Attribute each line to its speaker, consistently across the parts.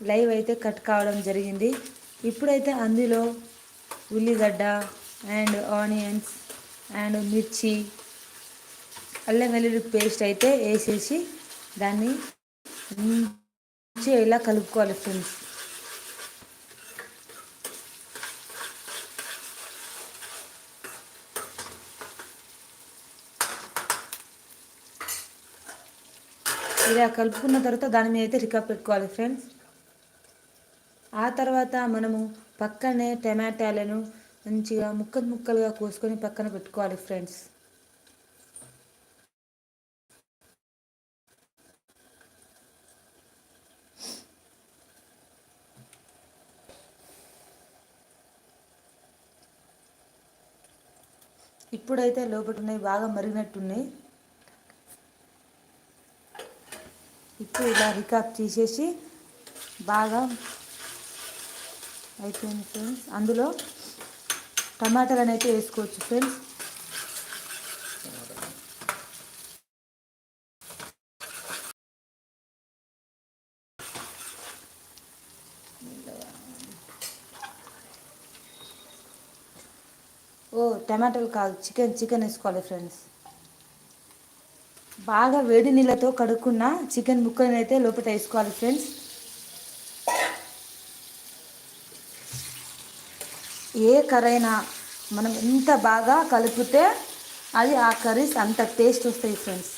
Speaker 1: Live అయితే cut కావడం జరిగింది. ఇప్పుడైతే అందులో ఉల్లిగడ్డ అండ్ ఆనియన్స్ అండ్ మిర్చి అల్లం వెల్లుల్లి పేస్ట్ అయితే వేసేసి దాన్ని మంచిగా ఇలా కలుపుకోవాలి ఫ్రెండ్స్. ఇలా కలుపుకున్న తర్వాత దాని మీద అయితే రికప్ పెట్టుకోవాలి ఫ్రెండ్స్. ఆ తర్వాత మనము పక్కనే టమాటాలను మంచిగా ముక్కలు ముక్కలుగా కోసుకొని పక్కన పెట్టుకోవాలి ఫ్రెండ్స్. ఇప్పుడైతే లోపల ఉన్నాయి బాగా మరిగినట్టున్నాయి. ఇప్పుడు ఇలా రికాప్ తీసేసి బాగా అయిపోయింది ఫ్రెండ్స్ అందులో టమాటాలను అయితే వేసుకోవచ్చు ఫ్రెండ్స్. ఓ టమాటాలు కాదు చికెన్ చికెన్ వేసుకోవాలి ఫ్రెండ్స్. బాగా వేడి నీళ్ళతో కడుక్కున్న చికెన్ ముక్కని అయితే లోపల వేసుకోవాలి ఫ్రెండ్స్. ఏ కర్రైనా మనం ఎంత బాగా కలిపితే అది ఆ కర్రీస్ అంత టేస్ట్ వస్తాయి friends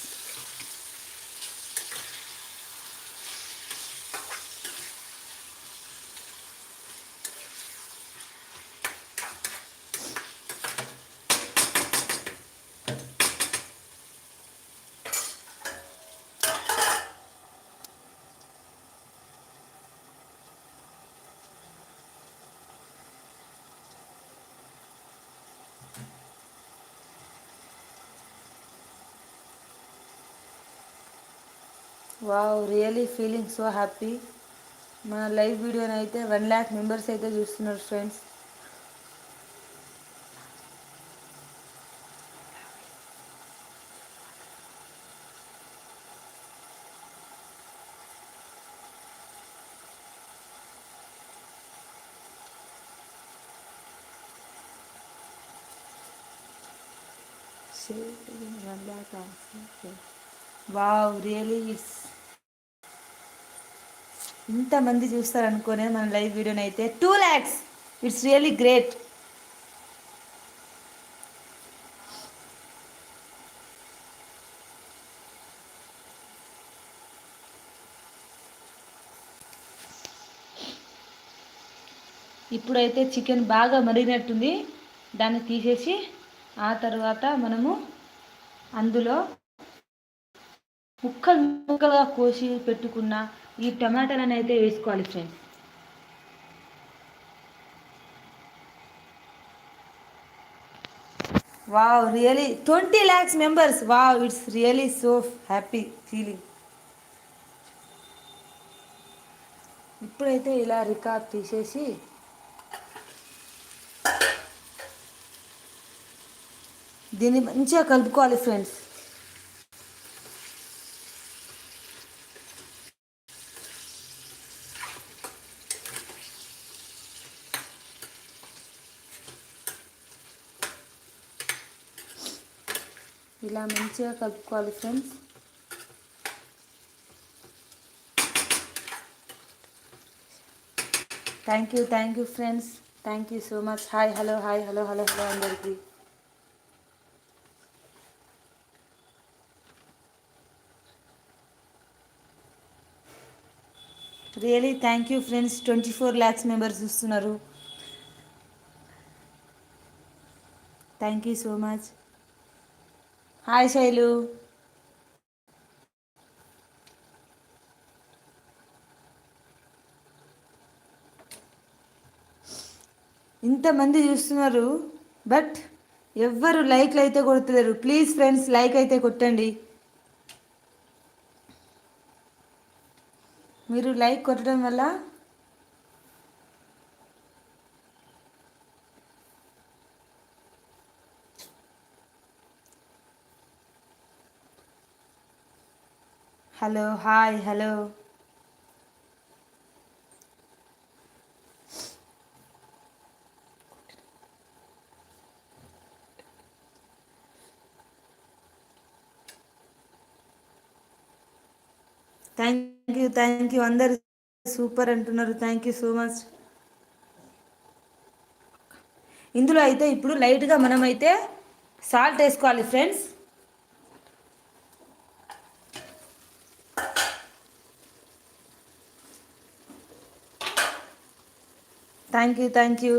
Speaker 1: wow really feeling so happy మన లైవ్ వీడియోని అయితే వన్ ల్యాక్ మెంబర్స్ అయితే చూస్తున్నారు friends one lakh wow really it's ఇంతమంది చూస్తారనుకోనే మన లైవ్ వీడియోని అయితే two lakhs. It's really great ఇప్పుడైతే చికెన్ బాగా మరిగినట్టుంది. దాన్ని తీసేసి ఆ తర్వాత మనము అందులో ముక్కలు ముక్కలుగా కోసి పెట్టుకున్న ఈ టమాటాలను అయితే వేసుకోవాలి friends. Wow really twenty lakhs members wow it's really so happy feeling ఇప్పుడైతే ఇలా రికార్డ్ తీసేసి దీన్ని మంచిగా కలుపుకోవాలి ఫ్రెండ్స్. ఇలా మంచిగా కలుపుకోవాలి friends. Thank you thank you friends. Thank you so much. Hi hello hi hello hello hello అందరికీ. Really thank you friends twenty four lakhs members చూస్తున్నారు. Thank you so much hi Shailu. ఇంతమంది చూస్తున్నారు but ఎవ్వరు లైక్లు అయితే కొడతలేరు. Please friends like అయితే కొట్టండి. మీరు లైక్ కొట్టడం వల్ల hello hi hello. Thank you thank you అందరు సూపర్ అంటున్నారు. థ్యాంక్ యూ సో మచ్ ఇందులో అయితే ఇప్పుడు లైట్గా మనమైతే సాల్ట్ వేసుకోవాలి friends thank you thank you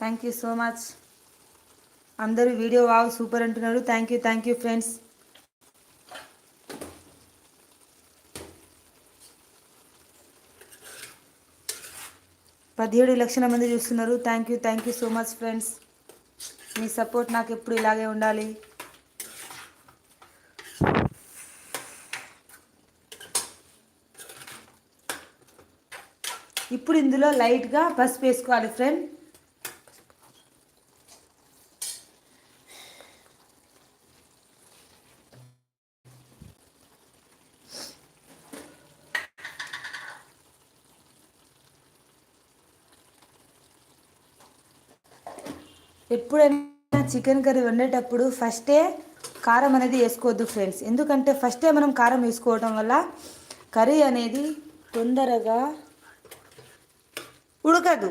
Speaker 1: thank you so much అందరూ వీడియో వావ్ సూపర్ అంటున్నారు. Thank you thank you friends పదిహేడు లక్షల మంది చూస్తున్నారు. Thank you thank you so much friends me support నాకు ఎప్పుడు ఇలాగే ఉండాలి. ఇప్పుడు ఇందులో లైట్గా పసుపు వేసుకోవాలి ఫ్రెండ్ ఎప్పుడైనా చికెన్ కర్రీ వండేటప్పుడు ఫస్టే కారం అనేది వేసుకోవద్దు ఫ్రెండ్స్ ఎందుకంటే ఫస్టే మనం కారం వేసుకోవడం వల్ల కర్రీ అనేది తొందరగా ఉడకదు.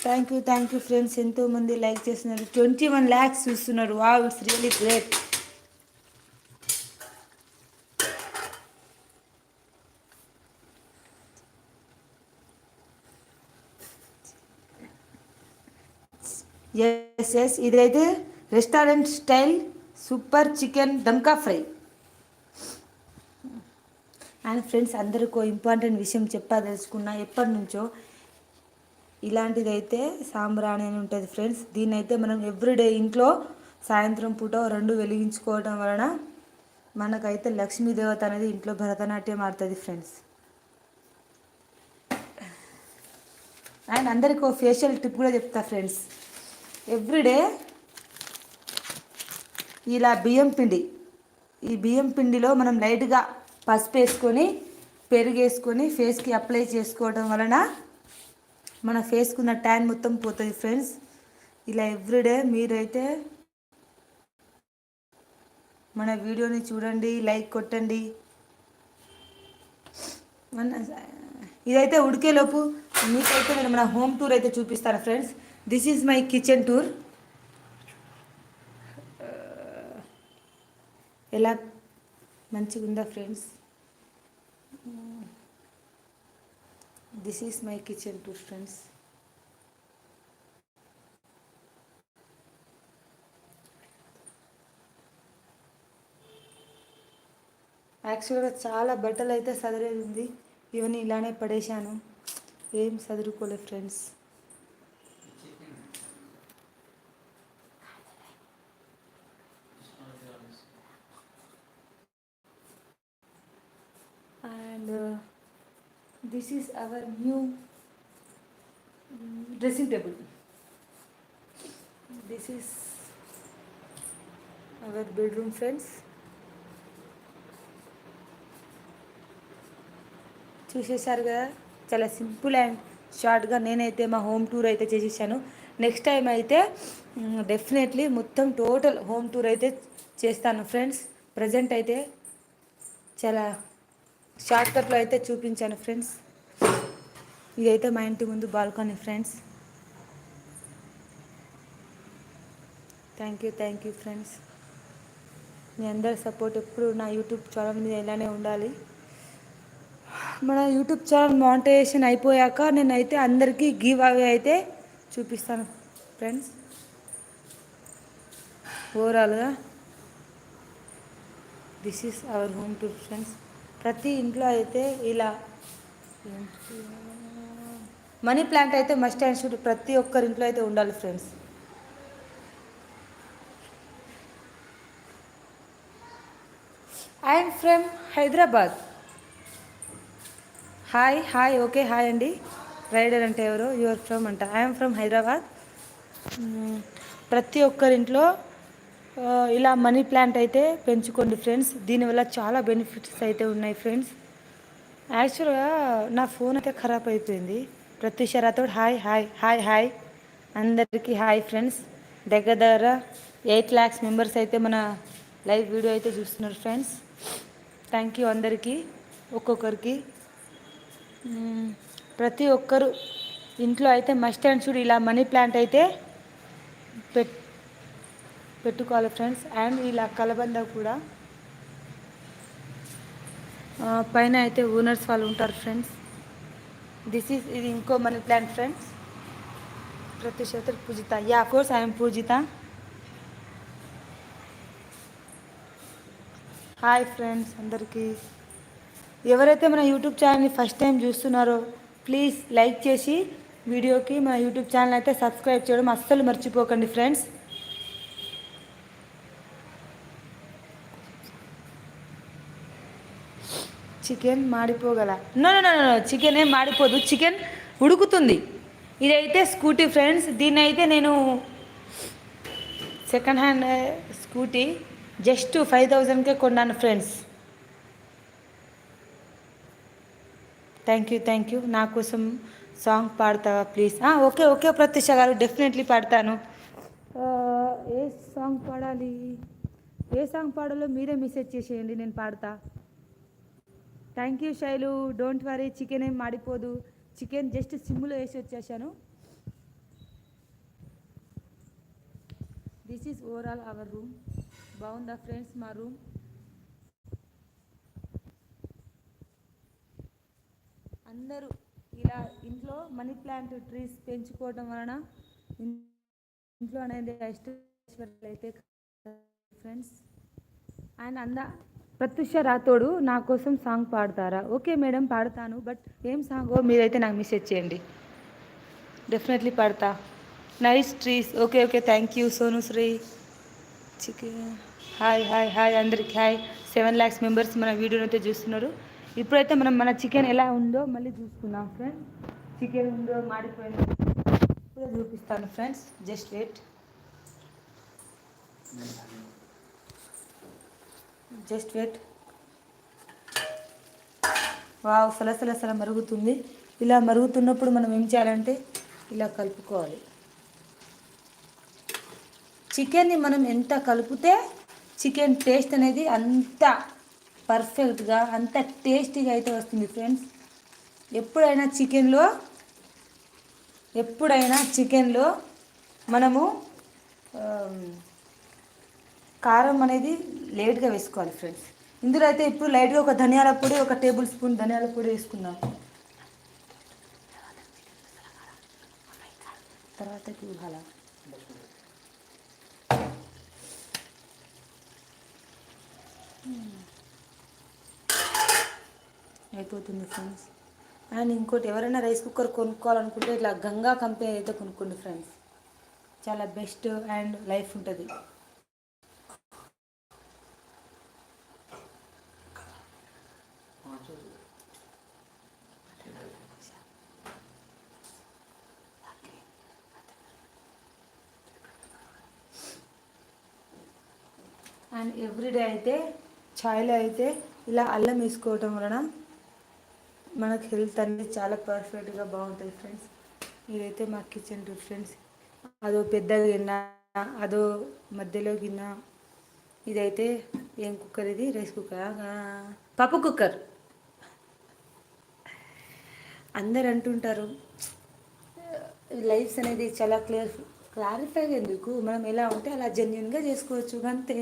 Speaker 1: Thank you thank you friends ఎంతోమంది లైక్ చేస్తున్నారు. ట్వంటీ వన్ ల్యాక్స్ చూస్తున్నారు. Wow it's really great yes yes ఇదైతే రెస్టారెంట్ స్టైల్ సూపర్ చికెన్ దమ్కా ఫ్రై అండ్ ఫ్రెండ్స్ అందరికీ ఇంపార్టెంట్ విషయం చెప్పా తెలుసుకున్నా. ఎప్పటి నుంచో ఇలాంటిదైతే సాంబ్రాణి అని ఉంటుంది ఫ్రెండ్స్. దీన్ని అయితే మనం ఎవ్రీడే ఇంట్లో సాయంత్రం పూట రెండు వెలిగించుకోవడం వలన మనకైతే లక్ష్మీదేవత అనేది ఇంట్లో భరతనాట్యం ఆడుతుంది ఫ్రెండ్స్. అండ్ అందరికీ ఒక ఫేషియల్ టిప్ కూడా చెప్తా ఫ్రెండ్స్. ఎవ్రీడే ఇలా బియ్యం పిండి ఈ బియ్యం పిండిలో మనం లైట్గా పసుపు వేసుకొని పెరుగు వేసుకొని ఫేస్కి అప్లై చేసుకోవడం వలన మన ఫేస్కున్న ట్యాన్ మొత్తం పోతుంది ఫ్రెండ్స్. ఇలా ఎవ్రీడే మీరైతే మన వీడియోని చూడండి లైక్ కొట్టండి. మన ఇదైతే ఉడికేలోపు మీకైతే నేను మన హోమ్ టూర్ అయితే చూపిస్తాను friends. This is my kitchen tour ఎలా మంచిగా ఉందా friends this is my kitchen tour friends. యాక్చువల్గా చాలా బట్టలు అయితే సదరేది ఉంది ఇవన్నీ ఇలానే పడేశాను. ఏం చదువుకోలేదు friends. This is our new dressing table this is our bedroom friends చూసేసారు చూసేశారు కదా? చాలా సింపుల్ అండ్ షార్ట్గా నేనైతే మా హోమ్ టూర్ అయితే చేసేసాను నెక్స్ట్ టైం అయితే డెఫినెట్లీ మొత్తం టోటల్ హోమ్ టూర్ అయితే చేస్తాను ఫ్రెండ్స్. ప్రజెంట్ అయితే చాలా షార్ట్కట్లో అయితే చూపించాను ఫ్రెండ్స్. ఇదైతే మా ఇంటి ముందు balcony friends. Thank you thank you friends. మీ అందరి సపోర్ట్ ఎప్పుడు నా యూట్యూబ్ ఛానల్ మీద ఇలానే ఉండాలి. మన యూట్యూబ్ ఛానల్ మానిటైజేషన్ అయిపోయాక నేనైతే అందరికీ గివ్ అవే అయితే చూపిస్తాను ఫ్రెండ్స్. ఓవరాల్గా this is our home tour friends. ప్రతి ఇంట్లో అయితే ఇలా మనీ ప్లాంట్ అయితే మస్ట్ అండ్ షుడ్ ప్రతి ఒక్కరి ఇంట్లో అయితే ఉండాలి friends. I'm from Hyderabad. Hi hi okay hi అండి. రైడర్ అంటే ఎవరు? యువర్ ఫ్రమ్ అంట. I'm from Hyderabad. ప్రతి ఒక్కరింట్లో ఇలా మనీ ప్లాంట్ అయితే పెంచుకోండి ఫ్రెండ్స్. దీనివల్ల చాలా బెనిఫిట్స్ అయితే ఉన్నాయి ఫ్రెండ్స్. యాక్చువల్గా నా ఫోన్ అయితే ఖరాబ్ అయిపోయింది. ప్రతి హాయ్ హాయ్ హాయ్ హాయ్. అందరికీ హాయ్ ఫ్రెండ్స్. దగ్గర దగ్గర ఎయిట్ ల్యాక్స్ మెంబర్స్ అయితే మన లైవ్ వీడియో అయితే చూస్తున్నారు ఫ్రెండ్స్. థ్యాంక్ యూ అందరికీ ఒక్కొక్కరికి. ప్రతి ఒక్కరు ఇంట్లో అయితే మస్ట్ అండ్ షుడ్ ఇలా మనీ ప్లాంట్ అయితే పెట్ పెట్టుకోవాలి ఫ్రెండ్స్. అండ్ ఇలా కలబంద కూడా. పైన అయితే ఓనర్స్ వాళ్ళు ఉంటారు ఫ్రెండ్స్. దిస్ ఈస్ ఇది ఇంకో మనీ ప్లాంట్ ఫ్రెండ్స్ ప్రతి క్షేత్ర Pujitha yeah course I'm Pujitha hi friends అందరికీ. ఎవరైతే మన యూట్యూబ్ ఛానల్ని ఫస్ట్ టైం చూస్తున్నారో ప్లీజ్ లైక్ చేసి వీడియోకి మన యూట్యూబ్ ఛానల్ అయితే సబ్స్క్రైబ్ చేయడం అస్సలు మర్చిపోకండి ఫ్రెండ్స్ చికెన్ మాడిపోగల. నో నో నో చికెన్ ఏం మాడిపోదు. చికెన్ ఉడుకుతుంది. ఇదైతే స్కూటీ ఫ్రెండ్స్ దీన్ని అయితే నేను second hand scooty just five థౌజండ్కే కొన్నాను friends. Thank you thank you. నా కోసం song పాడతావా please? Okay okay Pratyusha garu definitely పాడతాను. ఏ సాంగ్ పాడాలి? ఏ సాంగ్ పాడాలో మీరే మెసేజ్ చేసేయండి నేను పాడతా. Thank you Shailu don't worry chicken ఏం మాడిపోదు. చికెన్ జస్ట్ సిమ్లో వేసి వచ్చేసాను. This is overall our room బాగుందా ఫ్రెండ్స్ మా రూమ్ అందరూ ఇలా ఇంట్లో మనీ ప్లాంట్ ట్రీస్ పెంచుకోవడం వలన ఇంట్లో అనేది అయితే ఫ్రెండ్స్ అండ్ అందా ప్రత్యుష రాతోడు నా కోసం సాంగ్ పాడతారా? ఓకే మేడం పాడతాను. బట్ ఏం సాంగో? మీరైతే నాకు మెసేజ్ చేయండి. డెఫినెట్లీ పాడతా. Nice trees okay okay thank you Sonu Sri. Chicken hi hi hi అందరికి హాయ్ సెవెన్ ల్యాక్స్ మెంబర్స్ మన వీడియోని అయితే చూస్తున్నారు. ఇప్పుడైతే మనం మన చికెన్ ఎలా ఉందో మళ్ళీ చూసుకుందాం ఫ్రెండ్స్ చికెన్ ఉందో మాడిపోయిందో ఇప్పుడే చూపిస్తాను friends just wait just wait. Wow సలసల సల మరుగుతుంది. ఇలా మరుగుతున్నప్పుడు మనం ఏం చేయాలంటే ఇలా కలుపుకోవాలి. చికెన్ని మనం ఎంత కలిపితే చికెన్ టేస్ట్ అనేది అంత పర్ఫెక్ట్గా అంత టేస్టీగా అయితే వస్తుంది ఫ్రెండ్స్. ఎప్పుడైనా చికెన్లో ఎప్పుడైనా చికెన్లో మనము కారం అనేది లేట్గా వేసుకోవాలి ఫ్రెండ్స్. ఇందులో అయితే ఇప్పుడు లైట్గా ఒక ధనియాల పొడి ఒక టేబుల్ స్పూన్ ధనియాల పొడి వేసుకుందాం. తర్వాత చూడాలా అయిపోతుంది ఫ్రెండ్స్. అండ్ ఇంకోటి ఎవరైనా రైస్ కుక్కర్ కొనుక్కోవాలనుకుంటే ఇట్లా గంగా కంపెనీ అయితే కొనుక్కోండి ఫ్రెండ్స్. చాలా బెస్ట్ అండ్ లైఫ్ ఉంటుంది. అండ్ ఎవ్రీడే అయితే ఛాయ్లో అయితే ఇలా అల్లం వేసుకోవటం వలన మనకు హెల్త్ అనేది చాలా పర్ఫెక్ట్గా బాగుంటుంది ఫ్రెండ్స్. ఇదైతే మా కిచెన్ టు ఫ్రెండ్స్ అదో పెద్ద గిన్నె అదో మధ్యలో గిన్నె ఇదైతే ఏం కుక్కర్ ఇది? Rice cooker? పప్పు కుక్కర్. అందరు అంటుంటారు లైఫ్స్ అనేది చాలా క్లియర్ క్లారిఫైగా ఎందుకు? మనం ఎలా ఉంటే అలా జెన్యున్గా చేసుకోవచ్చు అంతే.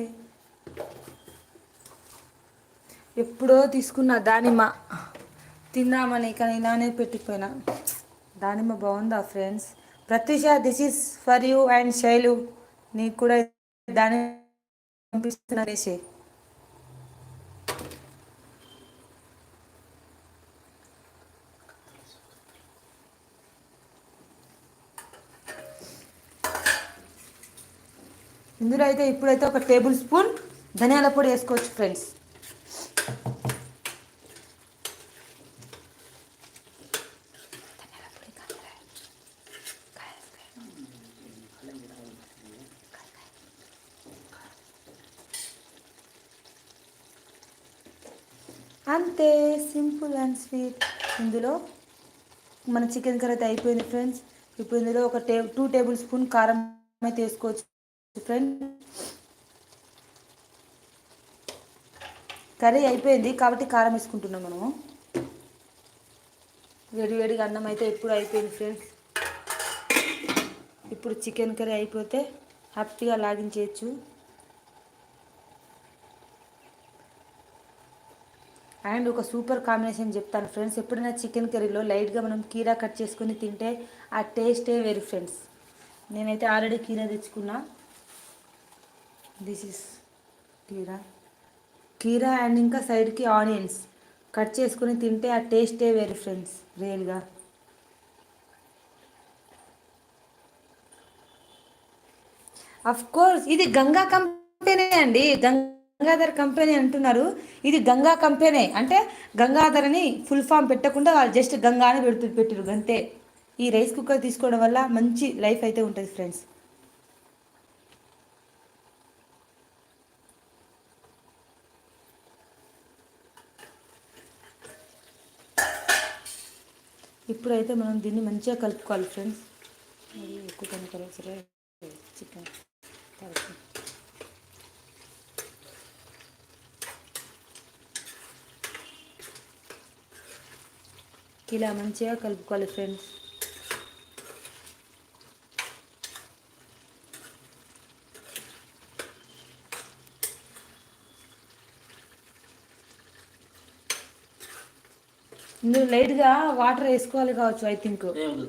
Speaker 1: ఎప్పుడో తీసుకున్న దానిమ్మ. తిందామని కానీ ఇలానే పెట్టిపోయినా. దానిమ్మ బాగుందా friends? Pratyusha this is for you and Shailu. నీకు కూడా దాని పంపిస్తున్నా ఇందులో అయితే ఇప్పుడైతే ఒక టేబుల్ స్పూన్ ధనియాల పొడి వేసుకోవచ్చు ఫ్రెండ్స్. అంతే సింపుల్ అండ్ స్వీట్. ఇందులో మన చికెన్ కర్రీ అయితే అయిపోయింది ఫ్రెండ్స్. ఇప్పుడు ఇందులో ఒక టే టూ టేబుల్ స్పూన్ కారం అయితే వేసుకోవచ్చు ఫ్రెండ్స్. కర్రీ అయిపోయింది కాబట్టి కారం వేసుకుంటున్నాం మనము. వేడి వేడిగా అన్నం అయితే ఎప్పుడు అయిపోయింది ఫ్రెండ్స్. ఇప్పుడు చికెన్ కర్రీ అయిపోతే హ్యాపీగా లాగించేయచ్చు అండ్ ఒక సూపర్ కాంబినేషన్ చెప్తాను ఫ్రెండ్స్. ఎప్పుడైనా చికెన్ కర్రీలో లైట్గా మనం కీరా కట్ చేసుకొని తింటే ఆ టేస్టే వేరు ఫ్రెండ్స్. నేనైతే ఆల్రెడీ కీరా తెచ్చుకున్నా. దిస్ ఇస్ కీరా. కీరా అండ్ ఇంకా సైడ్కి ఆనియన్స్. కట్ చేసుకొని తింటే ఆ టేస్టే వేరు ఫ్రెండ్స్ రియల్గా. అఫ్ కోర్స్ ఇది గంగా కంపెనీ అండి. గంగాధర్ కంపెనీ అంటున్నారు. ఇది గంగా కంపెనీ. అంటే గంగాధర్ అని ఫుల్ ఫామ్ పెట్టకుండా వాళ్ళు జస్ట్ గంగా అని పెడుతూ పెట్టారు అంతే. ఈ రైస్ కుక్కర్ తీసుకోవడం వల్ల మంచి లైఫ్ అయితే ఉంటుంది ఫ్రెండ్స్. ఇప్పుడైతే మనం దీన్ని మంచిగా కలుపుకోవాలి ఫ్రెండ్స్. ఎక్కువ కనుక చికెన్ ఇలా మంచిగా కలుపుకోవాలి ఫ్రెండ్స్ ఇందులో లైట్గా వాటర్ వేసుకోవాలి కావచ్చు ఐ థింక్
Speaker 2: ఏముంది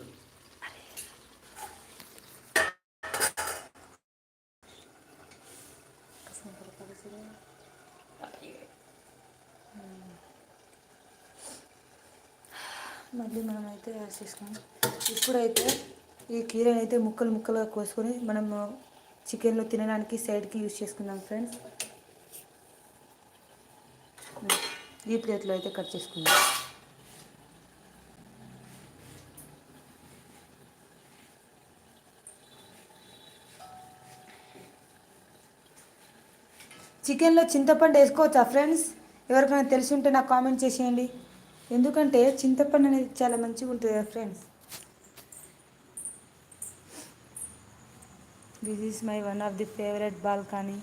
Speaker 1: మళ్ళీ మనం ఇప్పుడైతే ఈ కీరని అయితే ముక్కలు ముక్కలుగా కోసుకొని మనం చికెన్లో తినడానికి సైడ్కి యూజ్ చేసుకుందాం ఫ్రెండ్స్. ఈ ప్లేట్లో అయితే కట్ చేసుకుందాం. చికెన్లో చింతపండు వేసుకోవచ్చా ఫ్రెండ్స్? ఎవరికైనా తెలిసి ఉంటే నాకు కామెంట్ చేసేయండి. ఎందుకంటే చింతపండు అనేది చాలా మంచిగా ఉంటుంది కదా friends this is my one of the favourite balcony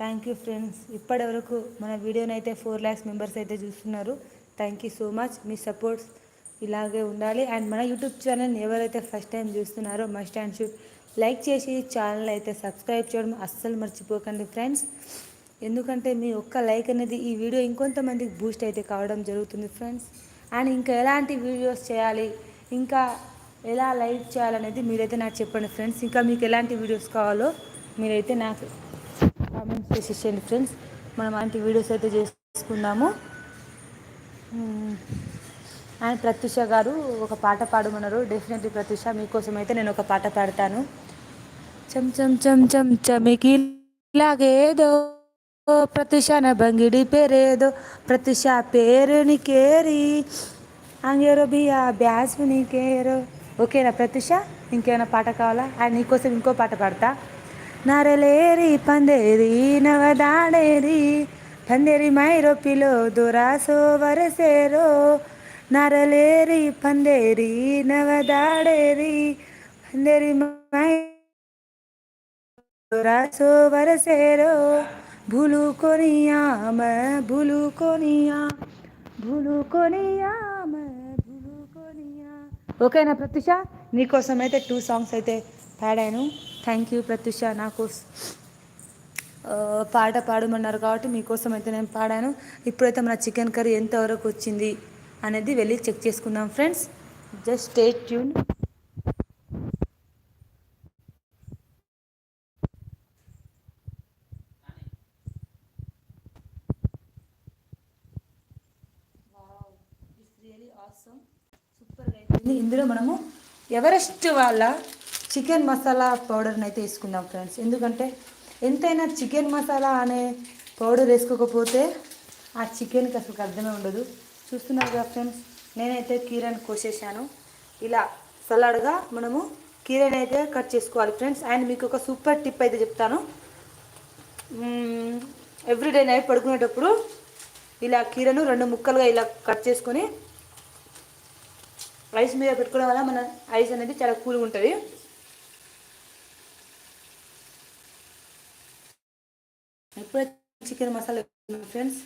Speaker 1: thank you friends ఇప్పటి వరకు మన వీడియోని అయితే ఫోర్ ల్యాక్స్ మెంబర్స్ అయితే చూస్తున్నారు. థ్యాంక్ యూ సో మచ్ మీ సపోర్ట్స్ ఇలాగే ఉండాలి. అండ్ మన యూట్యూబ్ ఛానల్ని ఎవరైతే ఫస్ట్ టైం చూస్తున్నారో మస్ట్ అండ్ షూట్ లైక్ చేసి ఛానల్ అయితే సబ్స్క్రైబ్ చేయడం అస్సలు మర్చిపోకండి ఫ్రెండ్స్ ఎందుకంటే మీ ఒక్క లైక్ అనేది ఈ వీడియో ఇంకొంతమందికి బూస్ట్ అయితే కావడం జరుగుతుంది ఫ్రెండ్స్. అండ్ ఇంకా ఎలాంటి వీడియోస్ చేయాలి ఇంకా ఎలా లైక్ చేయాలనేది మీరైతే నాకు చెప్పండి ఫ్రెండ్స్. ఇంకా మీకు ఎలాంటి వీడియోస్ కావాలో మీరైతే నాకు కామెంట్స్ చేసేసేయండి ఫ్రెండ్స్. మనం అలాంటి వీడియోస్ అయితే చేసుకుందాము. అండ్ ప్రత్యూష గారు ఒక పాట పాడమన్నారు. డెఫినెట్లీ ప్రత్యూష మీకోసం అయితే నేను ఒక పాట పాడతాను. చం చం చం చం చమికి లాగేదో ప్రత్యూష బంగిడి పేరేదో ప్రతిష పేరుని నీకేరి అంగేరో బియా బ్యాస్ని నీకేరో ఓకేనా ప్రతిష ఇంకేమైనా పాట కావాలా? అండ్ నీకోసం ఇంకో పాట పాడతా. నరలేరి పందేరి నవదాడేరి పందేరి మైరోపిలో దురాసో వరసేరో. నరలేరి పందేరి నవదాడేరి పందేరి మై దురాసో వరసేరో. భూలు కొనియా మే భూలు కొనియా భూలు కొనియా మే భూలు కొనియా ఓకేనా ప్రత్యూష నీకోసం అయితే టూ సాంగ్స్ అయితే పాడాను థ్యాంక్ యూ ప్రత్యూష నాకు పాట పాడమన్నారు కాబట్టి మీకోసం అయితే నేను పాడాను ఇప్పుడైతే మన చికెన్ కర్రీ ఎంతవరకు వచ్చింది అనేది వెళ్ళి చెక్ చేసుకుందాం ఫ్రెండ్స్ జస్ట్ స్టే ట్యూన్ ఇందులో మనము ఎవరెస్ట్ వాళ్ళ చికెన్ మసాలా పౌడర్ని అయితే వేసుకుందాం ఫ్రెండ్స్. ఎందుకంటే ఎంతైనా చికెన్ మసాలా అనే పౌడర్ వేసుకోకపోతే ఆ చికెన్కి అసలు అర్థమే ఉండదు. చూస్తున్నారు కదా ఫ్రెండ్స్ నేనైతే కీరని కోసేసాను ఇలా సలాడ్గా మనము కీరని అయితే కట్ చేసుకోవాలి ఫ్రెండ్స్. అండ్ మీకు ఒక సూపర్ టిప్ అయితే చెప్తాను. ఎవ్రీడే నైట్ పడుకునేటప్పుడు ఇలా కీరను రెండు ముక్కలుగా ఇలా కట్ చేసుకొని రైస్ మీద పెట్టుకోవడం వల్ల మన ఐస్ అనేది చాలా కూల్గా ఉంటుంది. ఎప్పుడైతే chicken masala friends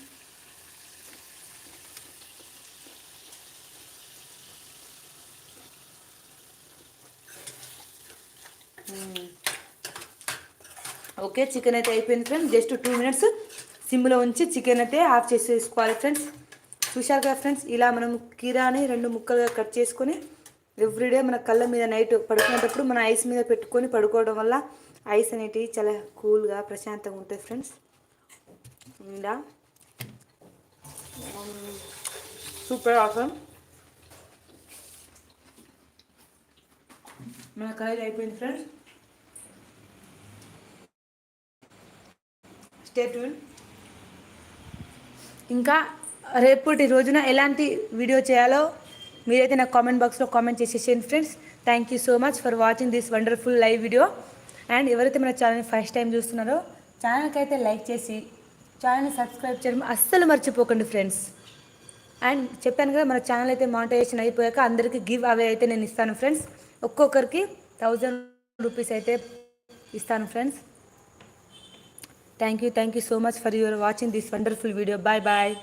Speaker 1: okay chicken అయితే అయిపోయింది ఫ్రెండ్స్ జస్ట్ టూ మినిట్స్. సిమ్లో ఉంచి చికెన్ అయితే ఆఫ్ చేసేసుకోవాలి ఫ్రెండ్స్ చూశారు కదా ఫ్రెండ్స్? ఇలా మనం కీరాని రెండు ముక్కలుగా కట్ చేసుకొని ఎవ్రీడే మన కళ్ళ మీద నైట్ పడుకునేటప్పుడు మన ఐస్ మీద పెట్టుకొని పడుకోవడం వల్ల ఐస్ అనేటివి చాలా కూల్గా ప్రశాంతంగా ఉంటాయి ఫ్రెండ్స్. ఇలా సూపర్ ఆఫర్ మన కలర్ అయిపోయింది ఫ్రెండ్స్. స్టే ట్యూన్ ఇంకా రేపటి రోజున ఎలాంటి వీడియో చేయాలో మీరైతే నాకు కామెంట్ బాక్స్లో కామెంట్ చేసేసేయండి friends thank you so much for watching this wonderful live video and ఎవరైతే మన ఛానల్ని ఫస్ట్ టైం చూస్తున్నారో ఛానల్కి అయితే లైక్ చేసి ఛానల్ని సబ్స్క్రైబ్ చేయడం అస్సలు మర్చిపోకండి ఫ్రెండ్స్ అండ్ చెప్పాను కదా మన ఛానల్ అయితే మానిటైజేషన్ అయిపోయాక అందరికీ గివ్ అవే అయితే నేను ఇస్తాను ఫ్రెండ్స్ ఒక్కొక్కరికి థౌజండ్ రూపీస్ అయితే ఇస్తాను friends thank you thank you so much for your watching this wonderful video bye bye